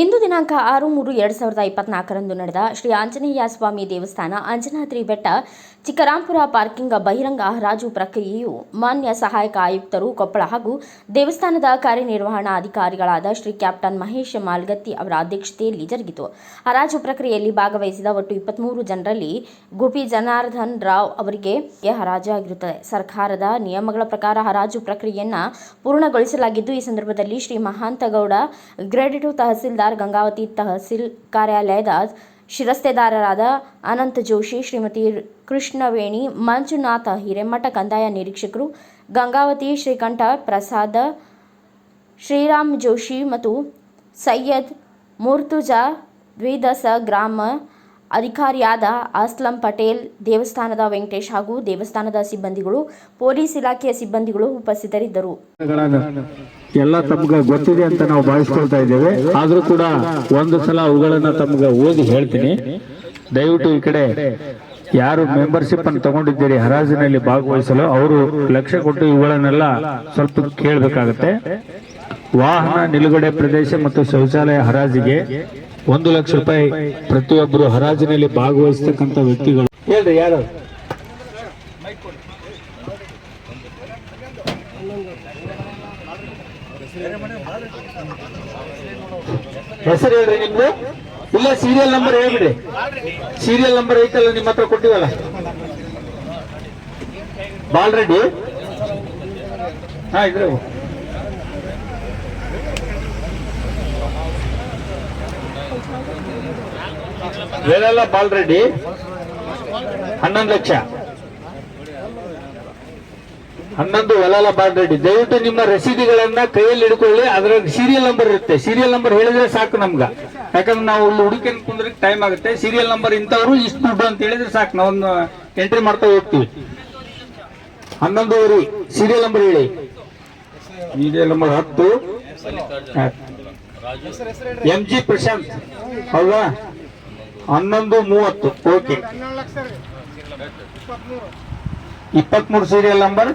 ದಿನಾಂಕ ಆರು ಮೂರು ಎರಡು ಸಾವಿರದ ಇಪ್ಪತ್ನಾಲ್ಕರಂದು ನಡೆದ ಶ್ರೀ ಆಂಜನೇಯ ಸ್ವಾಮಿ ದೇವಸ್ಥಾನ ಅಂಜನಾದ್ರಿ ಬೆಟ್ಟ ಚಿಕ್ಕರಾಂಪುರ ಪಾರ್ಕಿಂಗ್ ಬಹಿರಂಗ ಹರಾಜು ಪ್ರಕ್ರಿಯೆಯು ಮಾನ್ಯ ಸಹಾಯಕ ಆಯುಕ್ತರು ಕೊಪ್ಪಳ ಹಾಗೂ ದೇವಸ್ಥಾನದ ಕಾರ್ಯನಿರ್ವಹಣಾ ಅಧಿಕಾರಿಗಳಾದ ಶ್ರೀ ಕ್ಯಾಪ್ಟನ್ ಮಹೇಶ್ ಮಾಲ್ಗತ್ತಿ ಅವರ ಅಧ್ಯಕ್ಷತೆಯಲ್ಲಿ ಜರುಗಿತು. ಹರಾಜು ಪ್ರಕ್ರಿಯೆಯಲ್ಲಿ ಭಾಗವಹಿಸಿದ ಒಟ್ಟು ಇಪ್ಪತ್ಮೂರು ಜನರಲ್ಲಿ ಗುಪಿ ಜನಾರ್ದನ್ ರಾವ್ ಅವರಿಗೆ ಹರಾಜು ಆಗಿರುತ್ತದೆ ಸರ್ಕಾರದ ನಿಯಮಗಳ ಪ್ರಕಾರ ಹರಾಜು ಪ್ರಕ್ರಿಯೆಯನ್ನು ಪೂರ್ಣಗೊಳಿಸಲಾಗಿದ್ದು, ಈ ಸಂದರ್ಭದಲ್ಲಿ ಶ್ರೀ ಮಹಾಂತಗೌಡ ಗ್ರೇಡ್ ಟು ತಹಸೀಲ್ದಾರ್ ಗಂಗಾವತಿ ತಹಸೀಲ್ ಕಾರ್ಯಾಲಯದ ಶಿರಸ್ತೆದಾರರಾದ ಅನಂತ ಜೋಶಿ, ಶ್ರೀಮತಿ ಕೃಷ್ಣವೇಣಿ, ಮಂಜುನಾಥ ಹಿರೇಮಠ ಕಂದಾಯ ನಿರೀಕ್ಷಕರು, ಗಂಗಾವತಿ ಶ್ರೀಕಂಠ ಪ್ರಸಾದ, ಶ್ರೀರಾಮ್ ಜೋಶಿ ಮತ್ತು ಸೈಯದ್ ಮುರ್ತುಜಾ ದ್ವಿದಸ ಗ್ರಾಮ ಅಧಿಕಾರಿಯಾದ ಅಸ್ಲಂ ಪಟೇಲ್, ದೇವಸ್ಥಾನದ ವೆಂಕಟೇಶ್ ಹಾಗೂ ದೇವಸ್ಥಾನದ ಸಿಬ್ಬಂದಿಗಳು, ಪೊಲೀಸ್ ಇಲಾಖೆಯ ಸಿಬ್ಬಂದಿಗಳು ಉಪಸ್ಥಿತರಿದ್ದರು. ಎಲ್ಲ ತಮ್ಗೆ ಗೊತ್ತಿದೆ ಅಂತ ನಾವು ಭಾವಿಸ್ಕೊಳ್ತಾ ಇದ್ದೇವೆ. ಆದರೂ ಕೂಡ ಒಂದು ಸಲ ಅವುಗಳನ್ನ ತಮ್ಗೆ ಓದಿ ಹೇಳ್ತೀನಿ. ದಯವಿಟ್ಟು ಈ ಕಡೆ ಯಾರು ಮೆಂಬರ್ಶಿಪ್ ಅನ್ನು ತಗೊಂಡಿದ್ದೀರಿ, ಹರಾಜಿನಲ್ಲಿ ಭಾಗವಹಿಸಲು, ಅವರು ಲಕ್ಷ್ಯ ಕೊಟ್ಟು ಇವುಗಳನ್ನೆಲ್ಲ ಸ್ವಲ್ಪ ಕೇಳಬೇಕಾಗತ್ತೆ. ವಾಹನ ನಿಲುಗಡೆ ಪ್ರದೇಶ ಮತ್ತು ಶೌಚಾಲಯ ಹರಾಜಿಗೆ ಒಂದು ಲಕ್ಷ ರೂಪಾಯಿ ಪ್ರತಿಯೊಬ್ಬರು ಹರಾಜಿನಲ್ಲಿ ಭಾಗವಹಿಸ್ತಕ್ಕಂಥ ವ್ಯಕ್ತಿಗಳು. ಹೇಳ್ರಿ, ಯಾರು? ಹೆಸರು ಹೇಳ್ರಿ ನಿಮ್ದು? ಇಲ್ಲ ಸೀರಿಯಲ್ ನಂಬರ್ ಹೇಳ್ಬಿಡಿ. ಸೀರಿಯಲ್ ನಂಬರ್ ಐತಲ್ಲ, ನಿಮ್ಮ ಹತ್ರ ಕೊಟ್ಟಿವಲ್ಲ? ಬಾಲ್ರೆಡ್ಡಿ ಹಾ, ಇದ್ರೆ ವೇಳೆಲ್ಲ ಬಾಲ್ರೆಡ್ಡಿ ಹನ್ನೊಂದು ಲಕ್ಷ. ಹನ್ನೊಂದು ಹೊಲಾಲ ಬಾಲ್ರೆಡ್ಡಿ ದಯವಿಟ್ಟು ನಿಮ್ಮ ರಸೀದಿಗಳನ್ನ ಕೈಯಲ್ಲಿ ಹಿಡ್ಕೊಳ್ಳಿ. ಅದರ ಸೀರಿಯಲ್ ನಂಬರ್ ಇರುತ್ತೆ. ಸೀರಿಯಲ್ ನಂಬರ್ ಹೇಳಿದ್ರೆ ಸಾಕು ನಮ್ಗ. ಯಾಕಂದ್ರೆ ನಾವು ಇಲ್ಲಿ ಹುಡುಕಿ ಕುಂದ್ರೆ ಟೈಮ್ ಆಗುತ್ತೆ. ಸೀರಿಯಲ್ ನಂಬರ್ ಇಂಥವ್ರು ಇಷ್ಟು ದುಡ್ಡು ಅಂತ ಹೇಳಿದ್ರೆ ಸಾಕು. ನಾವೊಂದು ಎಂಟ್ರಿ ಮಾಡ್ತಾ ಹೋಗ್ತೀವಿ. ಹನ್ನೊಂದುವರೆ. ಸೀರಿಯಲ್ ನಂಬರ್ ಹೇಳಿ. ಸೀರಿಯಲ್ ನಂಬರ್ ಹತ್ತು. ಎಂ ಜಿ ಪ್ರಶಾಂತ್ ಹೌದಾ? ಹನ್ನೊಂದು ಮೂವತ್ತು. ಓಕೆ ಇಪ್ಪತ್ಮೂರು ಸೀರಿಯಲ್ ನಂಬರ್